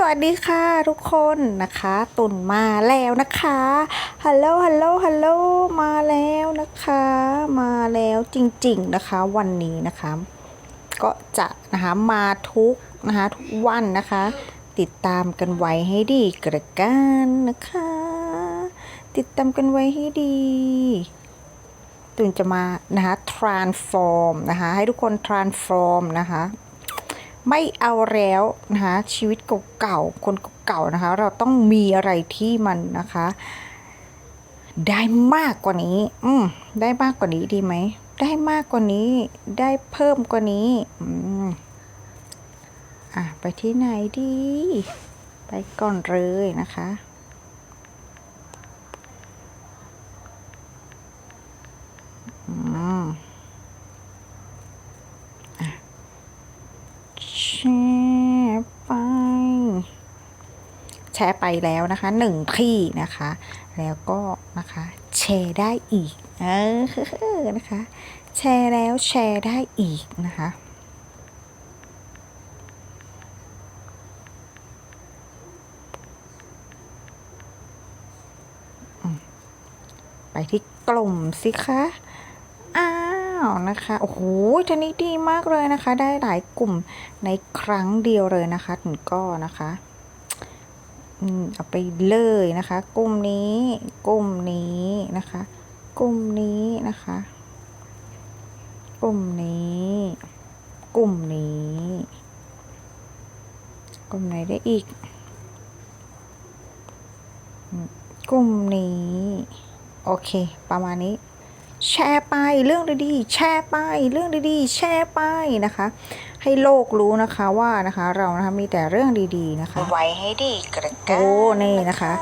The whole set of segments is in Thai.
สวัสดีค่ะทุกคนนะคะ ตุ่นมาแล้วนะคะฮัลโหลฮัลโหลฮัลโหลมาแล้วนะคะ มาแล้วจริง ๆนะคะ วันนี้นะคะ ก็จะนะคะมาทุกนะคะทุกวันนะคะ ติดตามกันไว้ให้ดีกระกันนะคะ ติดตามกันไว้ให้ดี ตุ่นจะมานะคะ transform นะคะ ให้ทุกคน transform นะคะ ไม่เอาแล้วนะคะชีวิตเก่าๆคนเก่าๆนะคะ เราต้องมีอะไรที่มันนะคะ ได้มากกว่านี้ อืมได้มากกว่านี้ดีไหมได้มากกว่านี้ ได้เพิ่มกว่านี้ อืมอะไปที่ไหนดี ไปก่อนเลยนะคะ อืม แชร์ไป แชร์ไปแล้วนะคะหนึ่งที่นะคะ แล้วก็นะคะแชร์ได้อีกเออนะคะ แชร์แล้วแชร์ได้อีกนะคะไปที่กลุ่มสิคะอ้าวนะคะ โอ้โหทีนี้ดีมากเลยนะคะ ได้หลายกลุ่มในครั้งเดียวเลยนะคะถึงก็นะคะ เอาไปเลยนะคะ กลุ่มนี้กลุ่มนี้นะคะ กลุ่มนี้นะคะ กลุ่มนี้ กลุ่มนี้ กลุ่มไหนได้อีก กลุ่มนี้ โอเค ประมาณนี้ แชร์ไปเรื่องดีๆแชร์ไปเรื่องดีๆแชร์ไปนะคะ ให้โลกรู้นะคะว่านะคะเรานะคะมีแต่เรื่องดีๆนะคะ ไว้ให้ดีกระกัโอ้นี่นะคะ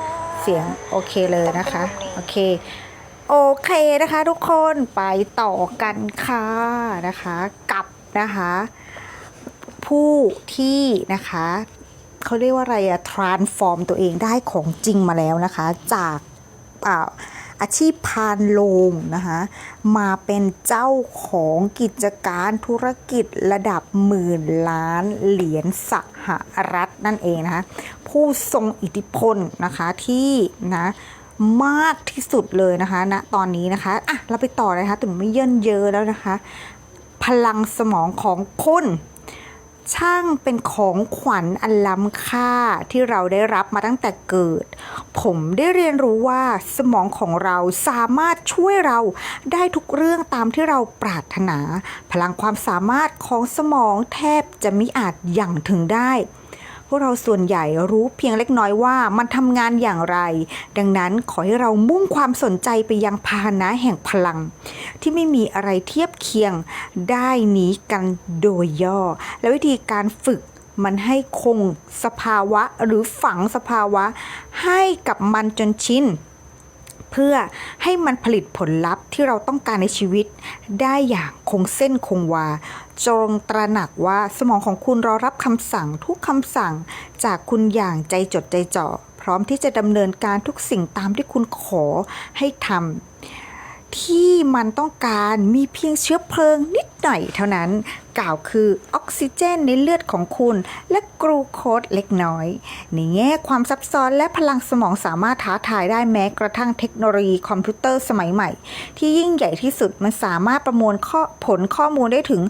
เสียงโอเคเลยนะคะโอเคโอเคนะคะทุกคนไปต่อกันค่ะนะคะกับนะคะ ผู้ที่นะคะเขาเรียกว่าอะไรอะ transform ตัวเองได้ของจริงมาแล้วนะคะ จากอ่า อาชีพพานโลงนะคะมาเป็นเจ้าของกิจการธุรกิจระดับหมื่นล้านเหรียญสหรัฐนั่นเองนะคะผู้ทรงอิทธิพลนะคะที่นะมากที่สุดเลยนะคะณนะตอนนี้นะคะอะเราไปต่อเลยะคะถึงไม่เยินเยอแล้วนะคะ พลังสมองของคุณ ช่างเป็นของขวัญอันล้ำค่าที่เราได้รับมาตั้งแต่เกิด ผมได้เรียนรู้ว่าสมองของเราสามารถช่วยเราได้ทุกเรื่องตามที่เราปรารถนา พลังความสามารถของสมองแทบจะมิอาจอย่างถึงได้ พวกเราส่วนใหญ่รู้เพียงเล็กน้อยว่ามันทำงานอย่างไร ดังนั้นขอให้เรามุ่งความสนใจไปยังพาหนะแห่งพลัง ที่ไม่มีอะไรเทียบเคียงได้นี้กันโดยย่อ และวิธีการฝึกมันให้คงสภาวะหรือฝังสภาวะ ให้กับมันจนชินเพื่อให้มันผลิตผลลัพธ์ที่เราต้องการในชีวิต ได้อย่างคงเส้นคงวา จงตระหนักว่าสมองของคุณรอรับคำสั่งทุกคำสั่ง จากคุณอย่างใจจดใจจ่อ พร้อมที่จะดำเนินการทุกสิ่งตามที่คุณขอให้ทำ ที่มันต้องการมีเพียงเชื้อเพลิงนิดหน่อยเท่านั้น กล่าวคือออกซิเจนในเลือดของคุณ และกรูโคสเล็กน้อย ในแง่ความซับซ้อนและพลังสมองสามารถท้าทายได้แม้กระทั่งเทคโนโลยีคอมพิวเตอร์สมัยใหม่ ที่ยิ่งใหญ่ที่สุดมันสามารถประมวลข้อผลข้อมูลได้ถึง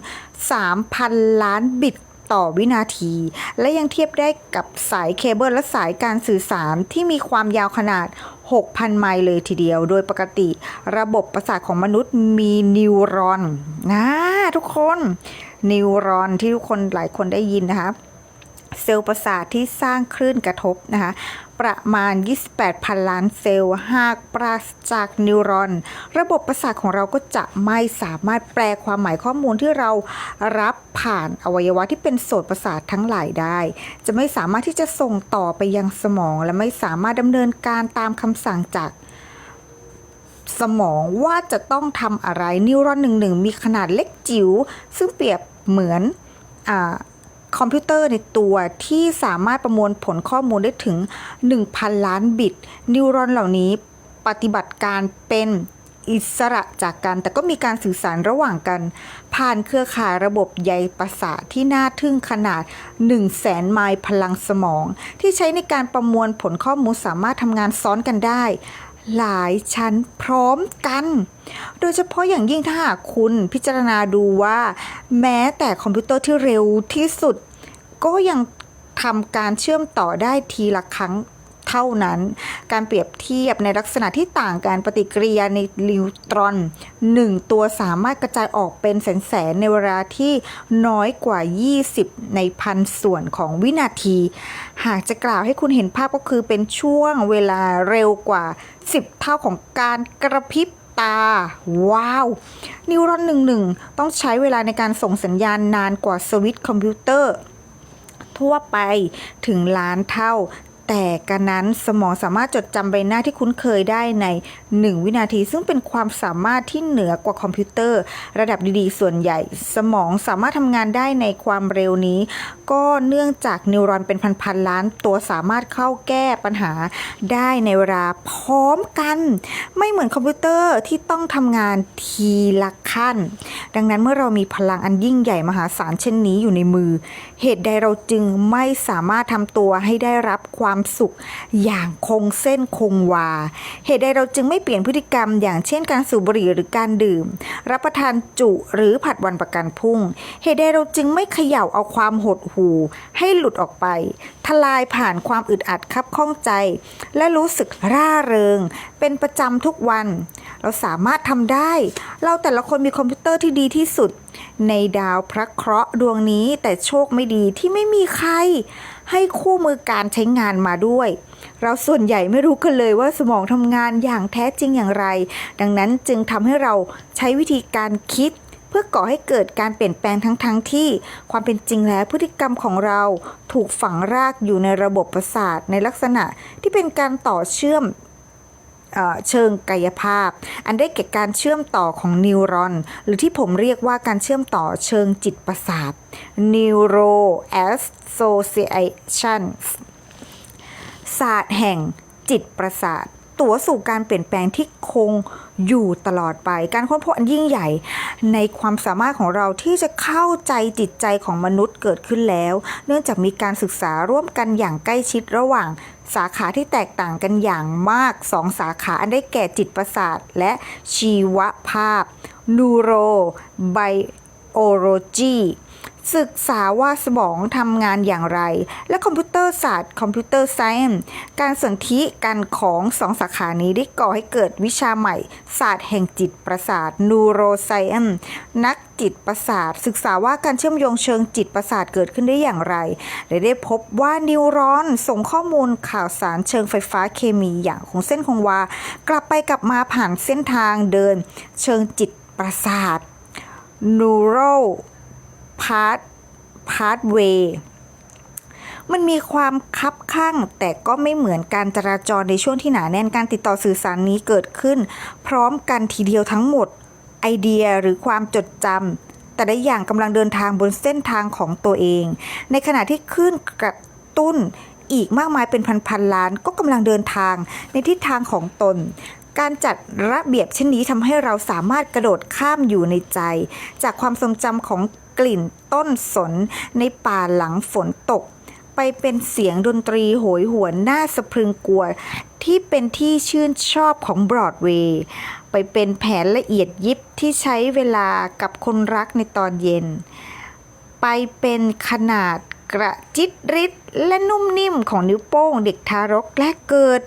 3,000 ล้านบิต ต่อวินาที และยังเทียบได้กับสายเคเบิลและสายการสื่อสารที่มีความยาวขนาด 6,000 ไมล์เลยทีเดียว โดยปกติระบบประสาทของมนุษย์มีนิวรอนนะทุกคน นิวรอนที่ทุกคนหลายคนได้ยินนะคะเซลล์ประสาทที่สร้างคลื่นกระทบนะคะ ประมาณ 28พันล้านเซลล์ หากปราศจากนิวรอน ระบบประสาทของเราก็จะไม่สามารถแปลความหมายข้อมูลที่เรารับผ่านอวัยวะที่เป็นโสตประสาททั้งหลายได้ จะไม่สามารถที่จะส่งต่อไปยังสมอง และไม่สามารถดำเนินการตามคำสั่งจากสมองว่าจะต้องทำอะไรนิวรอนหนึ่งหนึ่งมีขนาดเล็กจิ๋วซึ่งเปรียบเหมือนอา คอมพิวเตอร์ในตัวที่สามารถประมวลผลข้อมูลได้ถึง 1,000 ล้านบิต นิวรอนเหล่านี้ปฏิบัติการเป็นอิสระจากกัน แต่ก็มีการสื่อสารระหว่างกัน ผ่านเครือข่ายระบบใยประสาทที่น่าทึ่งขนาด 1 0 0 0 0แสนไมล์พลังสมอง ที่ใช้ในการประมวลผลข้อมูลสามารถทำงานซ้อนกันได้ หลายชั้นพร้อมกัน โดยเฉพาะอย่างยิ่งถ้าหากคุณพิจารณาดูว่า แม้แต่คอมพิวเตอร์ที่เร็วที่สุด ก็ยังทำการเชื่อมต่อได้ทีละครั้งเท่านั้น การเปรียบเทียบในลักษณะที่ต่างกันปฏิกิริยาในนิวตรอน 1 ตัวสามารถกระจายออกเป็นแสนๆในเวลาที่น้อยกว่า 20 ในพันส่วนของวินาที หากจะกล่าวให้คุณเห็นภาพก็คือเป็นช่วงเวลาเร็วกว่า 10 เท่าของการกระพริบตา ว้าว นิวรอนหนึ่งหนึ่งต้องใช้เวลาในการส่งสัญญาณนานกว่าสวิตช์คอมพิวเตอร์ ทั่วไปถึงล้านเท่า แต่กันนั้นสมองสามารถจดจำใบหน้าที่คุ้นเคยได้ใน 1 วินาที ซึ่งเป็นความสามารถที่เหนือกว่าคอมพิวเตอร์ ระดับดีๆ ส่วนใหญ่ สมองสามารถทำงานได้ในความเร็วนี้ ก็เนื่องจากนิวรอนเป็นพันๆล้าน ตัวสามารถเข้าแก้ปัญหาได้ในเวลาพร้อมกัน ไม่เหมือนคอมพิวเตอร์ที่ต้องทำงานทีละขั้น ดังนั้นเมื่อเรามีพลังอันยิ่งใหญ่มหาศาลเช่นนี้อยู่ในมือ เหตุใดเราจึงไม่สามารถทำตัวให้ได้รับความสุข อย่างคงเส้นคงวา เหตุใดเราจึงไม่เปลี่ยนพฤติกรรม อย่างเช่นการสูบบุหรี่หรือการดื่ม รับประทานจุหรือผัดวันประกันพรุ่ง เหตุใดเราจึงไม่เขย่าเอาความหดหู่ให้หลุดออกไป ทลายผ่านความอึดอัดคับข้องใจ และรู้สึกร่าเริง เป็นประจำทุกวัน เราสามารถทำได้ เราแต่ละคนมีคอมพิวเตอร์ที่ดีที่สุด ในดาวพระเคราะห์ดวงนี้แต่โชคไม่ดีที่ไม่มีใคร ให้คู่มือการใช้งานมาด้วย เราส่วนใหญ่ไม่รู้กันเลยว่าสมองทำงานอย่างแท้จริงอย่างไร ดังนั้นจึงทำให้เราใช้วิธีการคิดเพื่อก่อให้เกิดการเปลี่ยนแปลงทั้งๆทที่ความเป็นจริงแล้วพฤติกรรมของเราถูกฝังรากอยู่ในระบบประสาทในลักษณะที่เป็นการต่อเชื่อม เชิงกายภาพ อันได้แก่การเชื่อมต่อของนิวรอน หรือที่ผมเรียกว่าการเชื่อมต่อเชิงจิตประสาท neuro association ศาสตร์แห่งจิตประสาท ตัวสู่การเปลี่ยนแปลงที่คง อยู่ตลอดไป การค้นพบอันยิ่งใหญ่ในความสามารถของเราที่จะเข้าใจจิตใจของมนุษย์เกิดขึ้นแล้ว เนื่องจากมีการศึกษาร่วมกันอย่างใกล้ชิดระหว่างสาขาที่แตกต่างกันอย่างมากสองสาขาอันได้แก่จิตประสาทและชีวภาพ neuro biology ศึกษาว่าสมองทำงานอย่างไร และคอมพิวเตอร์ศาสตร์คอมพิวเตอร์ไซเอนการสนธิกันของสองสาขานี้ได้ก่อให้เกิดวิชาใหม่ ศาสตร์แห่งจิตประสาท neuroscience นักจิตประสาท ศึกษาว่าการเชื่อมโยงเชิงจิตประสาทเกิดขึ้นได้อย่างไรและได้พบว่านิวรอนส่งข้อมูลข่าวสารเชิงไฟฟ้าเคมีอย่างคงเส้นคงวา กลับไปกลับมาผ่านเส้นทางเดิน เชิงจิตประสาท neural path pathway มันมีความคับข้างแต่ก็ไม่เหมือนการจราจรในช่วงที่หนาแน่นการติดต่อสื่อสารนี้เกิดขึ้น พร้อมกันทีเดียวทั้งหมด ไอเดียหรือความจดจำแต่ละอย่างกำลังเดินทางบนเส้นทางของตัวเอง ในขณะที่ขึ้นกระตุ้นอีกมากมายเป็นพันๆล้านก็กำลังเดินทางในทิศทางของตน การจัดระเบียบเช่นนี้ทำให้เราสามารถกระโดดข้ามอยู่ในใจ จากความทรงจำของ กลิ่นต้นสนในป่าหลังฝนตก ไปเป็นเสียงดนตรีโหยหวนน่าสะพรึงกลัว ที่เป็นที่ชื่นชอบของบรอดเวย์ไปเป็นแผนละเอียดยิบที่ใช้เวลากับคนรักในตอนเย็น ไปเป็นขนาดกระจิตริดและนุ่มนิ่มของนิ้วโป้งเด็กทารกแรกเกิด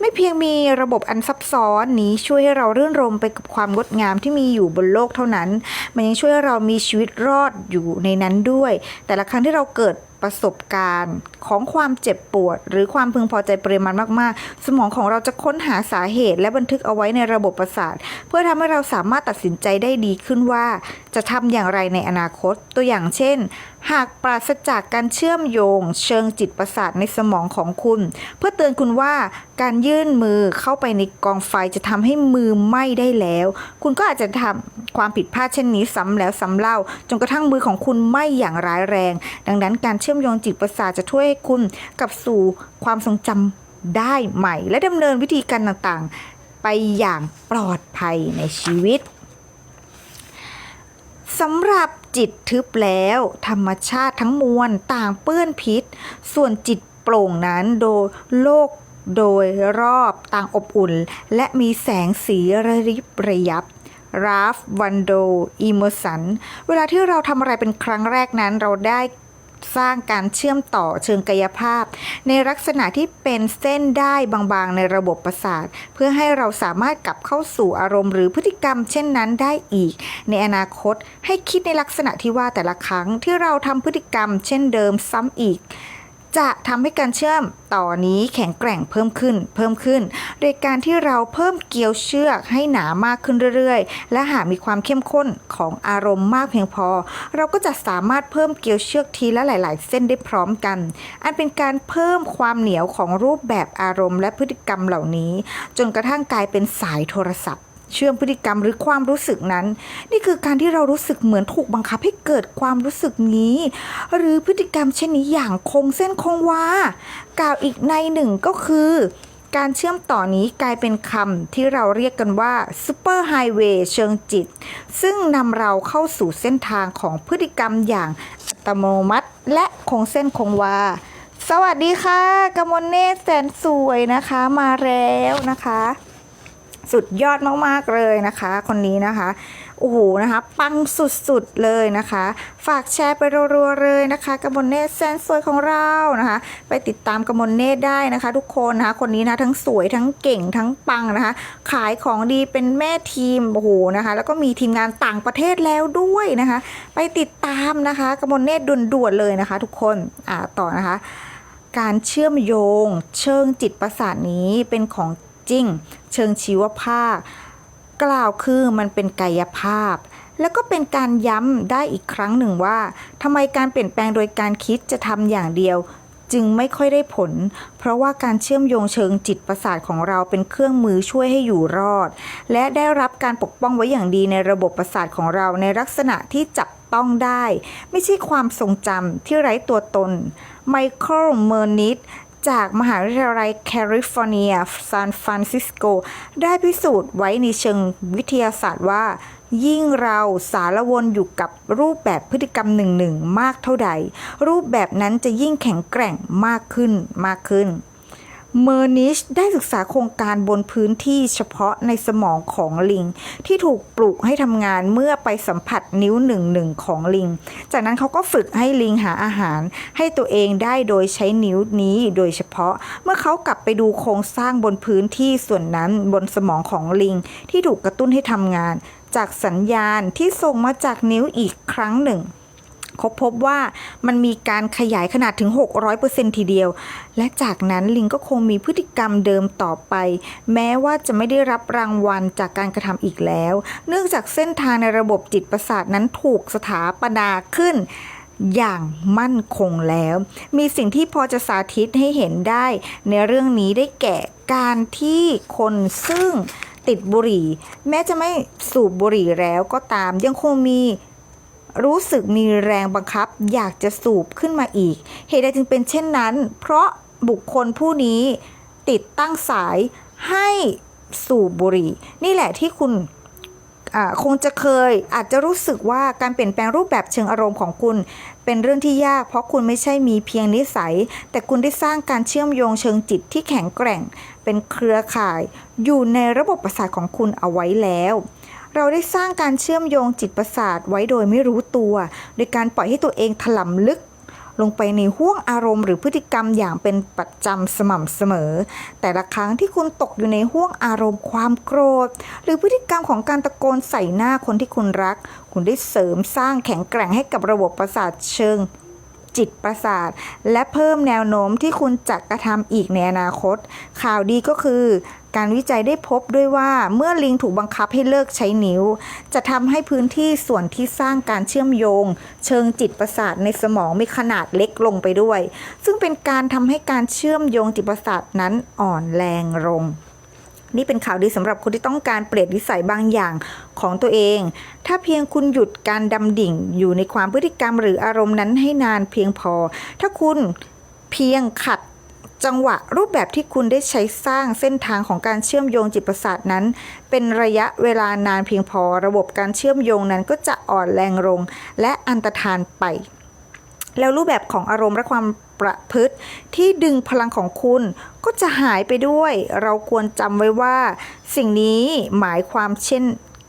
ไม่เพียงมีระบบอันซับซ้อนนี้ช่วยให้เรารื่นรมไปกับความงดงามที่มีอยู่บนโลกเท่านั้น มันยังช่วยให้เรามีชีวิตรอดอยู่ในนั้นด้วย แต่ละครั้งที่เราเกิดประสบการณ์ของความเจ็บปวด หรือความพึงพอใจปริมาณมาก ๆ สมองของเราจะค้นหาสาเหตุ และบันทึกเอาไว้ในระบบประสาท เพื่อทำให้เราสามารถตัดสินใจได้ดีขึ้นว่า จะทำอย่างไรในอนาคตตัวอย่างเช่น หากปราศจากการเชื่อมโยง เชิงจิตประสาทในสมองของคุณ เพื่อเตือนคุณว่าการยื่นมือเข้าไปในกองไฟจะทำให้มือไหม้ได้แล้ว คุณก็อาจจะทำความผิดพลาดเช่นนี้ซ้ำแล้วซ้ำเล่า จนกระทั่งมือของคุณไหม้อย่างร้ายแรง ดังนั้นการเชื่อมโยงจิตประสาทจะช่วยให้คุณกลับสู่ความทรงจำได้ใหม่ และดำเนินวิธีการต่างๆ ไปอย่างปลอดภัยในชีวิต สำหรับจิตทึบแล้ว ธรรมชาติทั้งมวลต่างเปื้อนพิษ ส่วนจิตโปร่งนั้นโดยโลกโดยรอบต่างอบอุ่น และมีแสงสีระริบระยับราฟวันโดอีเมอร์สัน เวลาที่เราทำอะไรเป็นครั้งแรกนั้นเราได้ สร้างการเชื่อมต่อเชิงกายภาพ ในลักษณะที่เป็นเส้นได้บางๆ ในระบบประสาท เพื่อให้เราสามารถกลับเข้าสู่อารมณ์หรือพฤติกรรม เช่นนั้นได้อีก ในอนาคตให้คิดในลักษณะที่ว่าแต่ละครั้งที่เราทำพฤติกรรม เช่นเดิมซ้ำอีก จะทำให้การเชื่อมต่อนี้แข็งแกร่งเพิ่มขึ้น เพิ่มขึ้น โดยการที่เราเพิ่มเกลียวเชือกให้หนามากขึ้นเรื่อยๆ และหากมีความเข้มข้นของอารมณ์มากเพียงพอ เราก็จะสามารถเพิ่มเกลียวเชือกทีละหลาย ๆ เส้นได้พร้อมกัน อันเป็นการเพิ่มความเหนียวของรูปแบบอารมณ์และพฤติกรรมเหล่านี้ จนกระทั่งกลายเป็นสายโทรศัพท์ เชื่อมพฤติกรรมหรือความรู้สึกนั้น นี่คือการที่เรารู้สึกเหมือนถูกบังคับให้เกิดความรู้สึกนี้ หรือพฤติกรรมเช่นนี้อย่างคงเส้นคงวากล่าวอีกในหนึ่งก็คือ การเชื่อมต่อนี้กลายเป็นคำที่เราเรียกกันว่าซูเปอร์ไฮเวย์เชิงจิต ซึ่งนำเราเข้าสู่เส้นทางของพฤติกรรมอย่างอัตโนมัติ และคงเส้นคงวาสวัสดีค่ะกมลเนตแสนสวยนะคะมาแล้วนะคะ สุดยอดมากๆเลยนะคะ คนนี้นะคะโอ้โหนะคะปังสุดๆเลยนะคะ ฝากแชร์ไปรัวๆเลยนะคะกมลเนตแสนสวยของเรานะคะ ไปติดตามกมลเนตได้นะคะ ทุกคนนะคะคนนี้นะทั้งสวยทั้งเก่งทั้งปังนะคะ ขายของดีเป็นแม่ทีมโอ้โหนะคะ แล้วก็มีทีมงานต่างประเทศแล้วด้วยนะคะ ไปติดตามนะคะกมลเนตด่วนๆเลยนะคะ ทุกคนอ่าต่อนะคะ การเชื่อมโยง เชิงจิตประสาทนี้เป็นของจริง เชิงชีวภาพกล่าวคือมันเป็นกายภาพ แล้วก็เป็นการย้ำได้อีกครั้งหนึ่งว่าทำไมการเปลี่ยนแปลงโดยการคิดจะทำอย่างเดียวจึงไม่ค่อยได้ผล เพราะว่าการเชื่อมโยงเชิงจิตประสาทของเราเป็นเครื่องมือช่วยให้อยู่รอด และได้รับการปกป้องไว้อย่างดีในระบบประสาทของเราในลักษณะที่จับต้องได้ ไม่ใช่ความทรงจำที่ไร้ตัวตน ไมเคิลเมอร์นิด จากมหาวิทยาลัยแคลิฟอร์เนียซานฟรานซิสโก ได้พิสูจน์ไว้ในเชิงวิทยาศาสตร์ว่า ยิ่งเราสารวนอยู่กับรูปแบบพฤติกรรมหนึ่งๆมากเท่าใด รูปแบบนั้นจะยิ่งแข็งแกร่งมากขึ้นมากขึ้น เมอร์นิชได้ศึกษาโครงการบนพื้นที่เฉพาะในสมองของลิง ที่ถูกปลูกให้ทำงานเมื่อไปสัมผัสนิ้วหนึ่งหนึ่งของลิง จากนั้นเขาก็ฝึกให้ลิงหาอาหาร ให้ตัวเองได้โดยใช้นิ้วนี้โดยเฉพาะ เมื่อเขากลับไปดูโครงสร้างบนพื้นที่ส่วนนั้นบนสมองของลิง ที่ถูกกระตุ้นให้ทำงาน จากสัญญาณที่ส่งมาจากนิ้วอีกครั้งหนึ่ง เขาพบว่ามันมีการขยายขนาดถึง 600%ทีเดียว และจากนั้นลิงก็คงมีพฤติกรรมเดิมต่อไป แม้ว่าจะไม่ได้รับรางวัลจากการกระทำอีกแล้ว เนื่องจากเส้นทางในระบบจิตประสาทนั้นถูกสถาปนาขึ้นอย่างมั่นคงแล้ว มีสิ่งที่พอจะสาธิตให้เห็นได้ ในเรื่องนี้ได้แก่การที่คนซึ่งติดบุหรี่ แม้จะไม่สูบบุหรี่แล้วก็ตามยังคงมี รู้สึกมีแรงบังคับ อยากจะสูบขึ้นมาอีก เหตุใดจึงเป็นเช่นนั้น เพราะบุคคลผู้นี้ติดตั้งสายให้สูบบุหรี่ นี่แหละที่คุณคงจะเคยอาจจะรู้สึกว่าการเปลี่ยนแปลงรูปแบบเชิงอารมณ์ของคุณ เป็นเรื่องที่ยาก เพราะคุณไม่ใช่มีเพียงนิสัย แต่คุณได้สร้างการเชื่อมโยงเชิงจิตที่แข็งแกร่ง เป็นเครือข่าย อยู่ในระบบประสาทของคุณเอาไว้แล้ว เราได้สร้างการเชื่อมโยงจิตประสาทไว้โดยไม่รู้ตัว โดยการปล่อยให้ตัวเองถลำลึก ลงไปในห่วงอารมณ์หรือพฤติกรรมอย่างเป็นประจำสม่ำเสมอ แต่ละครั้งที่คุณตกอยู่ในห่วงอารมณ์ความโกรธ หรือพฤติกรรมของการตะโกนใส่หน้าคนที่คุณรัก คุณได้เสริมสร้างแข็งแกร่งให้กับระบบประสาทเชิง จิตประสาท และเพิ่มแนวโน้มที่คุณจะกระทำอีกในอนาคต ข่าวดีก็คือ การวิจัยได้พบด้วยว่าเมื่อลิงถูกบังคับให้เลิกใช้นิ้ว จะทำให้พื้นที่ส่วนที่สร้างการเชื่อมโยง เชิงจิตประสาทในสมองมีขนาดเล็กลงไปด้วย ซึ่งเป็นการทำให้การเชื่อมโยงจิตประสาทนั้นอ่อนแรงลง นี่เป็นข่าวดีสำหรับคนที่ต้องการเปลี่ยนนิสัยบางอย่างของตัวเอง ถ้าเพียงคุณหยุดการดำดิ่งอยู่ในความพฤติกรรมหรืออารมณ์นั้นให้นานเพียงพอ ถ้าคุณเพียงขัดจังหวะรูปแบบที่คุณได้ใช้สร้างเส้นทางของการเชื่อมโยงจิตประสาทนั้น เป็นระยะเวลานานเพียงพอ ระบบการเชื่อมโยงนั้นก็จะอ่อนแรงลงและอันตรธานไป แล้วรูปแบบของอารมณ์และความประพฤติ ที่ดึงพลังของคุณก็จะหายไปด้วย เราควรจำไว้ว่า สิ่งนี้หมายความเช่น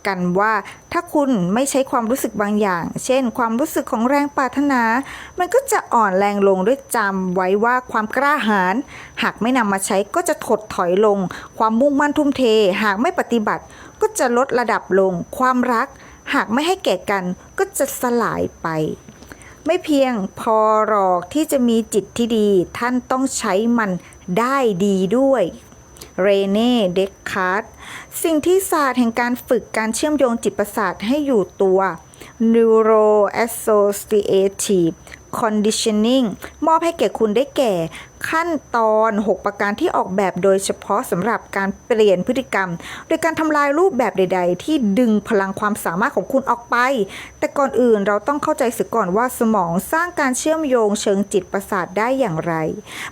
กันว่า ถ้าคุณไม่ใช้ความรู้สึกบางอย่าง เช่น ความรู้สึกของแรงปรารถนา มันก็จะอ่อนแรงลงด้วยจำไว้ว่าความกล้าหาญหากไม่นำมาใช้ก็จะถดถอยลง ความมุ่งมั่นทุ่มเท หากไม่ปฏิบัติ ก็จะลดระดับลง ความรัก หากไม่ให้แก่กันก็จะสลายไป ไม่เพียงพอหรอกที่จะมีจิตที่ดี ท่านต้องใช้มันได้ดีด้วยเรเน่เดคคาร์ตสิ่งที่ศาสตร์แห่งการฝึกการเชื่อมโยงจิตประสาทให้อยู่ตัว Neuro Associative Conditioning มอบให้แก่คุณได้แก่ ขั้นตอน 6 ประการที่ออกแบบโดยเฉพาะสำหรับการเปลี่ยนพฤติกรรม โดยการทำลายรูปแบบใด ๆ ที่ดึงพลังความสามารถของคุณออกไป แต่ก่อนอื่นเราต้องเข้าใจเสียก่อนว่าสมองสร้างการเชื่อมโยงเชิงจิตประสาทได้อย่างไร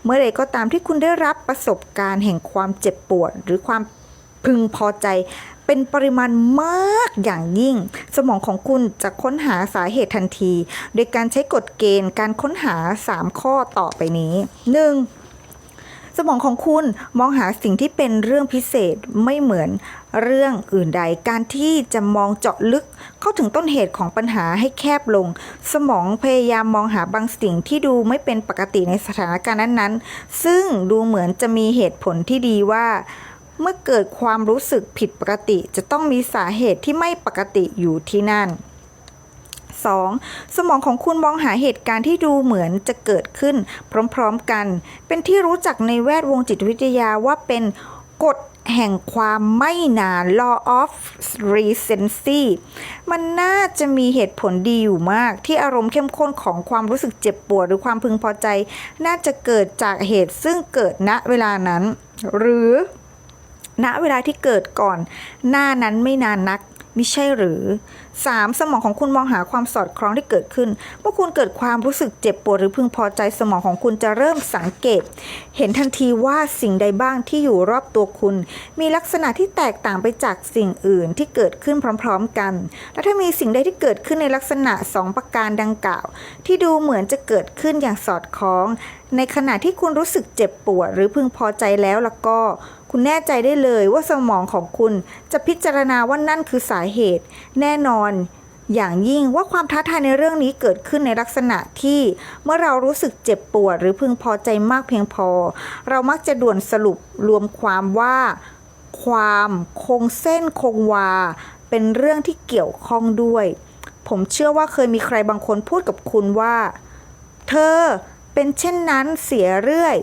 เมื่อใดก็ตามที่คุณได้รับประสบการณ์แห่งความเจ็บปวด หรือความพึงพอใจ เป็นปริมาณมากอย่างยิ่ง สมองของคุณจะค้นหาสาเหตุทันที โดยการใช้กฎเกณฑ์การค้นหา 3 ข้อต่อไปนี้ 1. สมองของคุณมองหาสิ่งที่เป็นเรื่องพิเศษไม่เหมือนเรื่องอื่นใด การที่จะมองเจาะลึกเข้าถึงต้นเหตุของปัญหาให้แคบลง สมองพยายามมองหาบางสิ่งที่ดูไม่เป็นปกติในสถานการณ์นั้นๆ ซึ่งดูเหมือนจะมีเหตุผลที่ดีว่า เมื่อเกิดความรู้สึกผิดปกติจะต้องมีสาเหตุที่ไม่ปกติอยู่ที่นั่น 2. สมองของคุณมองหาเหตุการณ์ที่ดูเหมือนจะเกิดขึ้น พร้อมๆกัน เป็นที่รู้จักในแวดวงจิตวิทยาว่าเป็นกฎแห่งความไม่นาน law of recency มันน่าจะมีเหตุผลดีอยู่มาก ที่อารมณ์เข้มข้นของความรู้สึกเจ็บปวดหรือความพึงพอใจ น่าจะเกิดจากเหตุซึ่งเกิดณเวลานั้น หรือ ณเวลาที่เกิดก่อน หน้านั้นไม่นานนักม่ใช่หรือ 3. สมองของคุณมองหาความสอดคล้องที่เกิดขึ้น เมื่อคุณเกิดความรู้สึกเจ็บปวดหรือพึงพอใจสมองของคุณจะเริ่มสังเกต เห็นทันทีว่าสิ่งใดบ้างที่อยู่รอบตัวคุณ มีลักษณะที่แตกต่างไปจากสิ่งอื่นที่เกิดขึ้นพร้อม ๆ กัน และถ้ามีสิ่งใดที่เกิดขึ้นในลักษณะ 2 ประการดังกล่าว ที่ดูเหมือนจะเกิดขึ้นอย่างสอดคล้อง ในขณะที่คุณรู้สึกเจ็บปวดหรือพึงพอใจแล้วแล้วก็ คุณแน่ใจได้เลยว่าสมองของคุณจะพิจารณาว่านั่นคือสาเหตุ แน่นอนอย่างยิ่งว่าความท้าทายในเรื่องนี้เกิดขึ้นในลักษณะที่เมื่อเรารู้สึกเจ็บปวด หรือพึงพอใจมากเพียงพอ เรามักจะด่วนสรุปรวมความว่า ความคงเส้นคงวา เป็นเรื่องที่เกี่ยวข้องด้วย ผมเชื่อว่าเคยมีใครบางคนพูดกับคุณว่า เธอเป็นเช่นนั้นเสียเรื่อย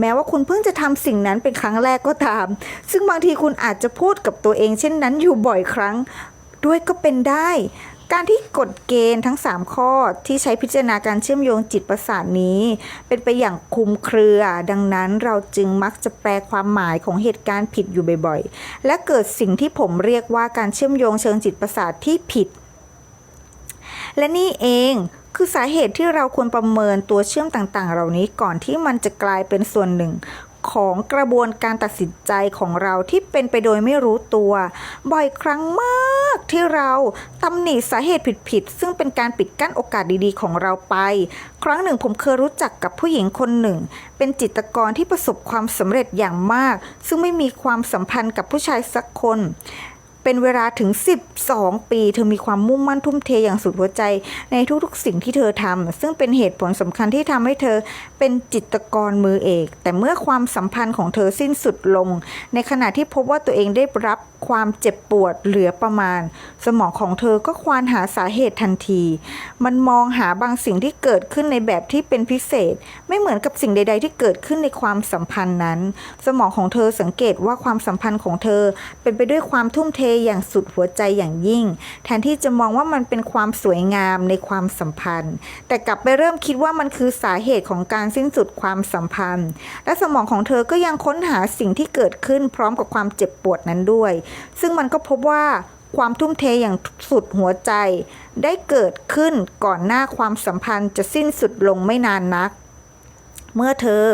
แม้ว่าคุณเพิ่งจะทำสิ่งนั้นเป็นครั้งแรกก็ตาม ซึ่งบางทีคุณอาจจะพูดกับตัวเองเช่นนั้นอยู่บ่อยครั้ง ด้วยก็เป็นได้ การที่กฎเกณฑ์ทั้ง 3 ข้อที่ใช้พิจารณาการเชื่อมโยงจิตประสาทนี้ เป็นไปอย่างคุมเครือ ดังนั้นเราจึงมักจะแปลความหมายของเหตุการณ์ผิดอยู่บ่อยๆ และเกิดสิ่งที่ผมเรียกว่าการเชื่อมโยงเชิงจิตประสาทที่ผิด และนี่เองคือสาเหตุที่เราควรประเมินตัวเชื่อมต่างๆ เหล่านี้ก่อนที่มันจะกลายเป็นส่วนหนึ่งของกระบวนการตัดสินใจของเราที่เป็นไปโดยไม่รู้ตัว บ่อยครั้งมากที่เราตำหนิสาเหตุผิดๆซึ่งเป็นการปิดกั้นโอกาสดีๆ ของเราไป ครั้งหนึ่งผมเคยรู้จักกับผู้หญิงคนหนึ่ง เป็นจิตกรที่ประสบความสำเร็จอย่างมาก ซึ่งไม่มีความสัมพันธ์กับผู้ชายสักคน เป็นเวลาถึง 12 ปี เธอมีความมุ่งมั่นทุ่มเทอย่างสุดหัวใจ ในทุกๆ สิ่งที่เธอทำซึ่งเป็นเหตุผลสำคัญที่ทำให้เธอเป็นจิตกรมือเอก แต่เมื่อความสัมพันธ์ของเธอสิ้นสุดลง ในขณะที่พบว่าตัวเองได้รับความเจ็บปวดเหลือประมาณ สมองของเธอก็ควานหาสาเหตุทันที มันมองหาบางสิ่งที่เกิดขึ้นในแบบที่เป็นพิเศษ ไม่เหมือนกับสิ่งใด ๆ ที่เกิดขึ้นในความสัมพันธ์นั้น สมองของเธอสังเกตว่าความสัมพันธ์ของเธอเป็นไปด้วยความทุ่มเทอย่างสุดหัวใจอย่างยิ่ง แทนที่จะมองว่ามันเป็นความสวยงามในความสัมพันธ์ แต่กลับไปเริ่มคิดว่ามันคือสาเหตุของการสิ้นสุดความสัมพันธ์ และสมองของเธอก็ยังค้นหาสิ่งที่เกิดขึ้นพร้อมกับความเจ็บปวดนั้นด้วย ซึ่งมันก็พบว่าความทุ่มเทอย่างสุดหัวใจ ได้เกิดขึ้นก่อนหน้าความสัมพันธ์จะสิ้นสุดลงไม่นานนัก เมื่อเธอ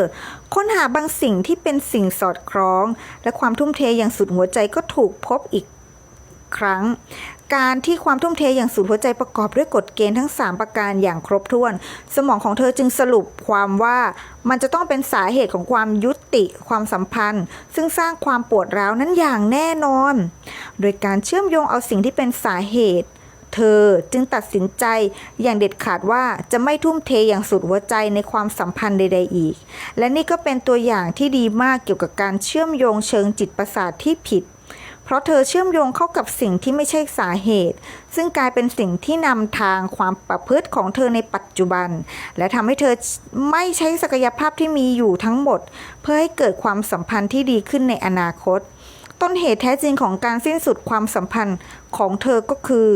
ค้นหาบางสิ่งที่เป็นสิ่งสอดคล้อง และความทุ่มเทอย่างสุดหัวใจก็ถูกพบอีก ครั้ง การที่ความทุ่มเทอย่างสุดหัวใจประกอบด้วยกฎเกณฑ์ทั้ง 3 ประการอย่างครบถ้วน สมองของเธอจึงสรุปความว่ามันจะต้องเป็นสาเหตุของความยุติความสัมพันธ์ ซึ่งสร้างความปวดร้าวนั้นอย่างแน่นอน โดยการเชื่อมโยงเอาสิ่งที่เป็นสาเหตุเธอจึงตัดสินใจอย่างเด็ดขาดว่าจะไม่ทุ่มเทอย่างสุดหัวใจในความสัมพันธ์ใด ๆ อีก และนี่ก็เป็นตัวอย่างที่ดีมากเกี่ยวกับการเชื่อมโยงเชิงจิตประสาทที่ผิด เพราะเธอเชื่อมโยงเข้ากับสิ่งที่ไม่ใช่สาเหตุ ซึ่งกลายเป็นสิ่งที่นำทางความประพฤติของเธอในปัจจุบัน และทำให้เธอไม่ใช้ศักยภาพที่มีอยู่ทั้งหมด เพื่อให้เกิดความสัมพันธ์ที่ดีขึ้นในอนาคต ต้นเหตุแท้จริงของการสิ้นสุดความสัมพันธ์ของเธอก็คือ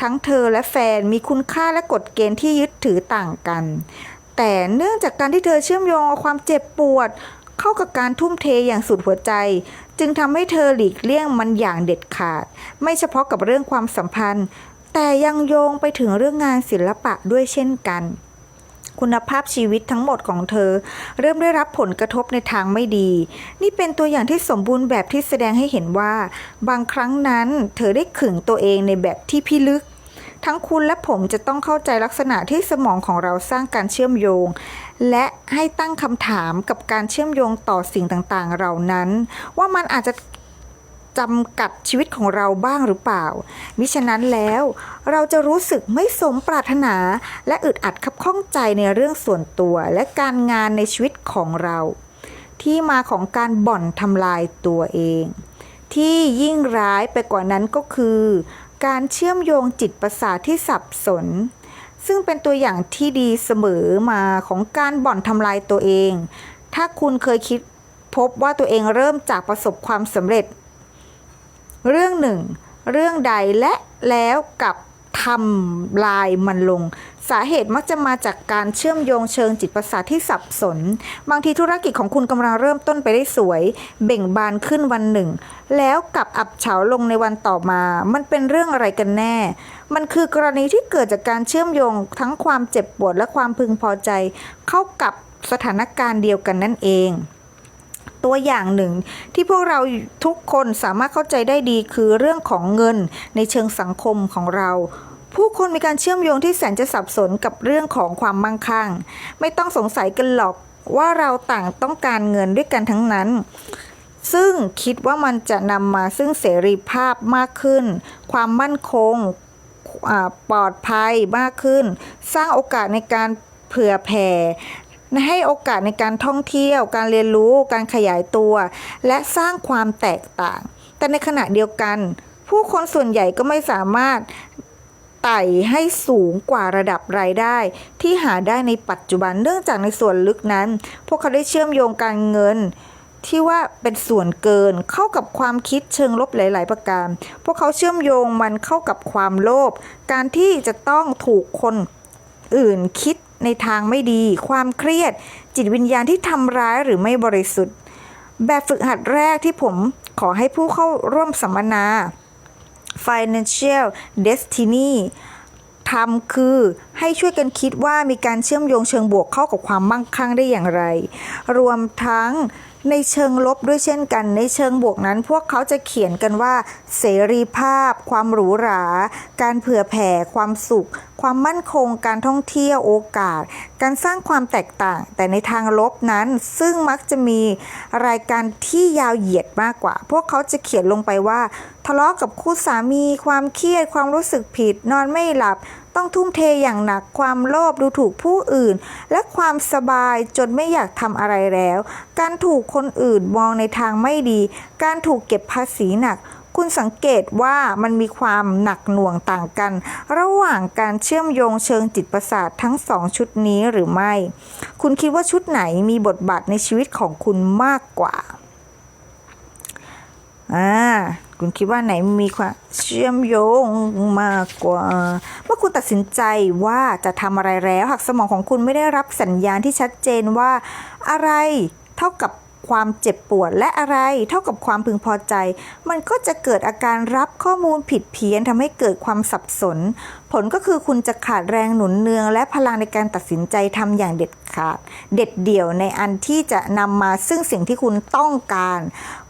ทั้งเธอและแฟนมีคุณค่าและกฎเกณฑ์ที่ยึดถือต่างกัน แต่เนื่องจากการที่เธอเชื่อมโยงเอาความเจ็บปวดเข้ากับการทุ่มเทอย่างสุดหัวใจ จึงทำให้เธอหลีกเลี่ยงมันอย่างเด็ดขาด ไม่เฉพาะกับเรื่องความสัมพันธ์ แต่ยังโยงไปถึงเรื่องงานศิลปะด้วยเช่นกัน คุณภาพชีวิตทั้งหมดของเธอ เริ่มได้รับผลกระทบในทางไม่ดี นี่เป็นตัวอย่างที่สมบูรณ์แบบที่แสดงให้เห็นว่า บางครั้งนั้น เธอได้ขึงตัวเองในแบบที่พิลึก ทั้งคุณและผมจะต้องเข้าใจลักษณะที่สมองของเราสร้างการเชื่อมโยง และให้ตั้งคำถามกับการเชื่อมโยงต่อสิ่งต่างๆ เหล่านั้น ว่ามันอาจจะจำกัดชีวิตของเราบ้างหรือเปล่า มิฉะนั้นแล้วเราจะรู้สึกไม่สมปรารถนา และอึดอัดคับข้องใจในเรื่องส่วนตัวและการงานในชีวิตของเรา ที่มาของการบ่อนทำลายตัวเอง ที่ยิ่งร้ายไปกว่านั้นก็คือ การเชื่อมโยงจิตประสาทที่สับสน ซึ่งเป็นตัวอย่างที่ดีเสมอมาของการบ่อนทำลายตัวเอง ถ้าคุณเคยคิดพบว่าตัวเองเริ่มจากประสบความสำเร็จ เรื่องหนึ่ง เรื่องใดและแล้วกับทำลายมันลง สาเหตุมักจะมาจากการเชื่อมโยงเชิงจิตประสาทที่สับสน บางทีธุรกิจของคุณกำลังเริ่มต้นไปได้สวย เบ่งบานขึ้นวันหนึ่ง แล้วกลับอับเฉาลงในวันต่อมา มันเป็นเรื่องอะไรกันแน่ มันคือกรณีที่เกิดจากการเชื่อมโยงทั้งความเจ็บปวดและความพึงพอใจ เข้ากับสถานการณ์เดียวกันนั่นเองตัวอย่างหนึ่งที่พวกเราทุกคนสามารถเข้าใจได้ดีคือเรื่องของเงินในเชิงสังคมของเรา ผู้คนมีการเชื่อมโยงที่แสนจะสับสนกับเรื่องของความมั่งคั่ง ไม่ต้องสงสัยกันหรอกว่าเราต่างต้องการเงินด้วยกันทั้งนั้น ซึ่งคิดว่ามันจะนำมาซึ่งเสรีภาพมากขึ้น ความมั่นคงปลอดภัยมากขึ้น สร้างโอกาสในการเผื่อแผ่ให้โอกาสในการท่องเที่ยว การเรียนรู้ การขยายตัว และสร้างความแตกต่าง แต่ในขณะเดียวกัน ผู้คนส่วนใหญ่ก็ไม่สามารถ ไต่ให้สูงกว่าระดับรายได้ ที่หาได้ในปัจจุบันเนื่องจากในส่วนลึกนั้น พวกเขาได้เชื่อมโยงการเงินที่ว่าเป็นส่วนเกินเข้ากับความคิดเชิงลบหลาย ๆ ประการ พวกเขาเชื่อมโยงมันเข้ากับความโลภ การที่จะต้องถูกคนอื่นคิดในทางไม่ดี ความเครียด จิตวิญญาณที่ทำร้ายหรือไม่บริสุทธิ์ แบบฝึกหัดแรกที่ผมขอให้ผู้เข้าร่วมสัมมนา Financial Destiny ทำคือให้ช่วยกันคิดว่ามีการเชื่อมโยงเชิงบวกเข้ากับความมั่งคั่งได้อย่างไร รวมทั้ง ในเชิงลบด้วยเช่นกัน ในเชิงบวกนั้น พวกเขาจะเขียนกันว่า เสรีภาพ ความหรูหรา การเผื่อแผ่ ความสุข ความมั่นคง การท่องเที่ยวโอกาส การสร้างความแตกต่าง แต่ในทางลบนั้น ซึ่งมักจะมีรายการที่ยาวเหยียดมากกว่า พวกเขาจะเขียนลงไปว่า ทะเลาะกับคู่สามี ความเครียด ความรู้สึกผิด นอนไม่หลับ ต้องทุ่มเทอย่างหนักความโลภดูถูกผู้อื่น และความสบายจนไม่อยากทำอะไรแล้ว การถูกคนอื่นมองในทางไม่ดี การถูกเก็บภาษีหนัก คุณสังเกตว่ามันมีความหนักหน่วงต่างกัน ระหว่างการเชื่อมโยงเชิงจิตประสาททั้งสองชุดนี้หรือไม่ คุณคิดว่าชุดไหนมีบทบาทในชีวิตของคุณมากกว่า อ่า คุณคิดว่าไหนมีความเชื่อมโยงมากกว่า เมื่อคุณตัดสินใจว่าจะทำอะไรแล้ว หากสมองของคุณไม่ได้รับสัญญาณที่ชัดเจนว่าอะไรเท่ากับ ความเจ็บปวดและอะไรเท่ากับความพึงพอใจ มันก็จะเกิดอาการรับข้อมูลผิดเพี้ยนทำให้เกิดความสับสน ผลก็คือคุณจะขาดแรงหนุนเนือง และพลังในการตัดสินใจทำอย่างเด็ดขาด เด็ดเดี่ยวในอันที่จะนำมาซึ่งสิ่งที่คุณต้องการ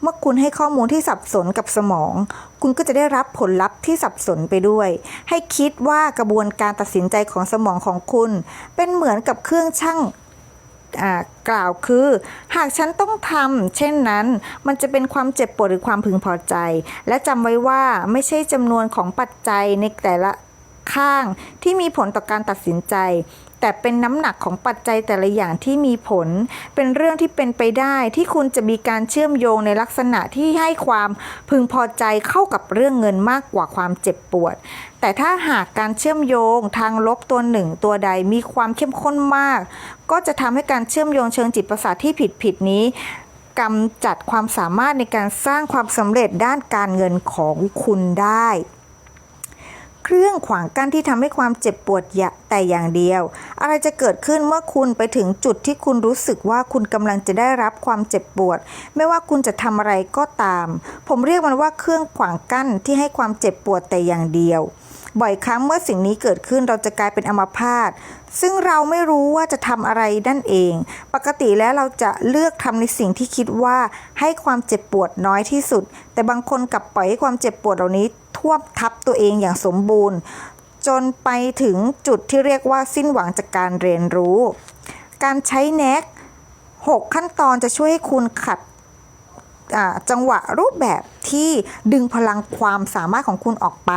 เมื่อคุณให้ข้อมูลที่สับสนกับสมอง คุณก็จะได้รับผลลัพธ์ที่สับสนไปด้วย ให้คิดว่ากระบวนการตัดสินใจของสมองของคุณ เป็นเหมือนกับเครื่องชั่ง กล่าวคือ หากฉันต้องทำเช่นนั้น มันจะเป็นความเจ็บปวดหรือความพึงพอใจ และจำไว้ว่าไม่ใช่จำนวนของปัจจัยในแต่ละข้างที่มีผลต่อการตัดสินใจ แต่เป็นน้ำหนักของปัจจัยแต่ละอย่างที่มีผล เป็นเรื่องที่เป็นไปได้ที่คุณจะมีการเชื่อมโยงในลักษณะที่ให้ความพึงพอใจเข้ากับเรื่องเงินมากกว่าความเจ็บปวด แต่ถ้าหากการเชื่อมโยงทางลบตัวหนึ่งตัวใดมีความเข้มข้นมาก ก็จะทำให้การเชื่อมโยงเชิงจิตประสาทที่ผิดผิดนี้กำจัดความสามารถในการสร้างความสำเร็จด้านการเงินของคุณได้ เครื่องขวางกั้นที่ทำให้ความเจ็บปวดยแต่อย่างเดียว อะไรจะเกิดขึ้นเมื่อคุณไปถึงจุดที่คุณรู้สึกว่าคุณกำลังจะได้รับความเจ็บปวด ไม่ว่าคุณจะทำอะไรก็ตาม ผมเรียกมันว่าเครื่องขวางกั้นที่ให้ความเจ็บปวดแต่อย่างเดียว บ่อยครั้งเมื่อสิ่งนี้เกิดขึ้นเราจะกลายเป็นอัมพาตซึ่งเราไม่รู้ว่าจะทำอะไรนั่นเอง ปกติแล้วเราจะเลือกทำในสิ่งที่คิดว่าให้ความเจ็บปวดน้อยที่สุด แต่บางคนกลับปล่อยให้ความเจ็บปวดเหล่านี้ท่วมทับตัวเองอย่างสมบูรณ์ จนไปถึงจุดที่เรียกว่าสิ้นหวังจากการเรียนรู้ การใช้แน็ก6 ขั้นตอนจะช่วยให้คุณขัด จังหวะรูปแบบที่ดึงพลังความสามารถของคุณออกไป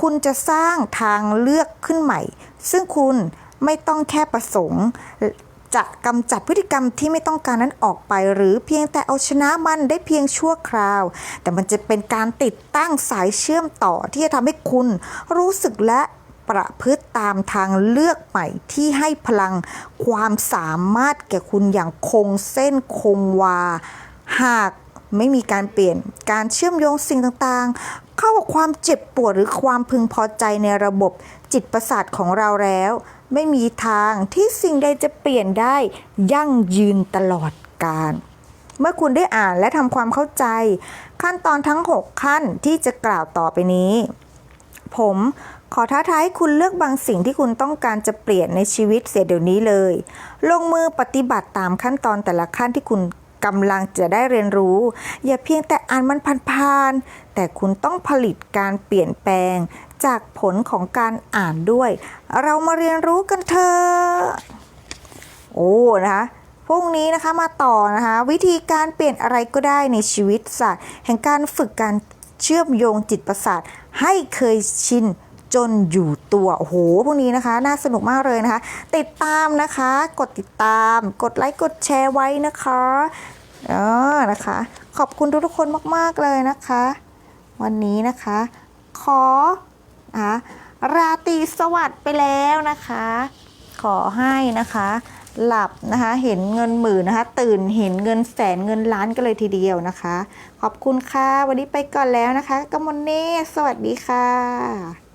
คุณจะสร้างทางเลือกขึ้นใหม่ ซึ่งคุณไม่ต้องแค่ประสงค์จะกำจัดพฤติกรรมที่ไม่ต้องการนั้นออกไป หรือเพียงแต่เอาชนะมันได้เพียงชั่วคราว แต่มันจะเป็นการติดตั้งสายเชื่อมต่อที่จะทำให้คุณรู้สึกและประพฤติตามทางเลือกใหม่ที่ให้พลังความสามารถแก่คุณอย่างคงเส้นคงวา หาก ไม่มีการเปลี่ยนการเชื่อมโยงสิ่งต่างๆ เข้ากับความเจ็บปวดหรือความพึงพอใจในระบบจิตประสาทของเราแล้ว ไม่มีทางที่สิ่งใดจะเปลี่ยนได้ยั่งยืนตลอดกาลเมื่อคุณได้อ่านและทำความเข้าใจ ขั้นตอนทั้ง 6 ขั้นที่จะกล่าวต่อไปนี้ ผมขอท้าทายให้คุณเลือกบางสิ่งที่คุณต้องการจะเปลี่ยนในชีวิตเสียเดี๋ยวนี้เลย ลงมือปฏิบัติตามขั้นตอนแต่ละขั้นที่คุณ กำลังจะได้เรียนรู้ อย่าเพียงแต่อ่านมันผ่านๆแต่คุณต้องผลิตการเปลี่ยนแปลง จากผลของการอ่านด้วย เรามาเรียนรู้กันเถอะโอ้นะคะพรุ่งนี้นะคะมาต่อนะคะ วิธีการเปลี่ยนอะไรก็ได้ในชีวิตศาสตร์แห่งการฝึกการเชื่อมโยงจิตประสาทให้เคยชินจนอยู่ตัว โอ้โห พวกนี้นะคะ น่าสนุกมากเลยนะคะ ติดตามนะคะ กดติดตาม กดไลค์ กดแชร์ไว้นะคะ เออนะคะ ขอบคุณทุกๆคนมากๆเลยนะคะ วันนี้นะคะ ขอนะคะราตรีสวัสดิ์ไปแล้วนะคะ ขอให้นะคะ หลับนะคะ เห็นเงินหมื่นนะคะ ตื่นเห็นเงินแสนเงินล้านกันเลยทีเดียวนะคะ ขอบคุณค่ะ วันนี้ไปก่อนแล้วนะคะกมลเน่สวัสดีค่ะ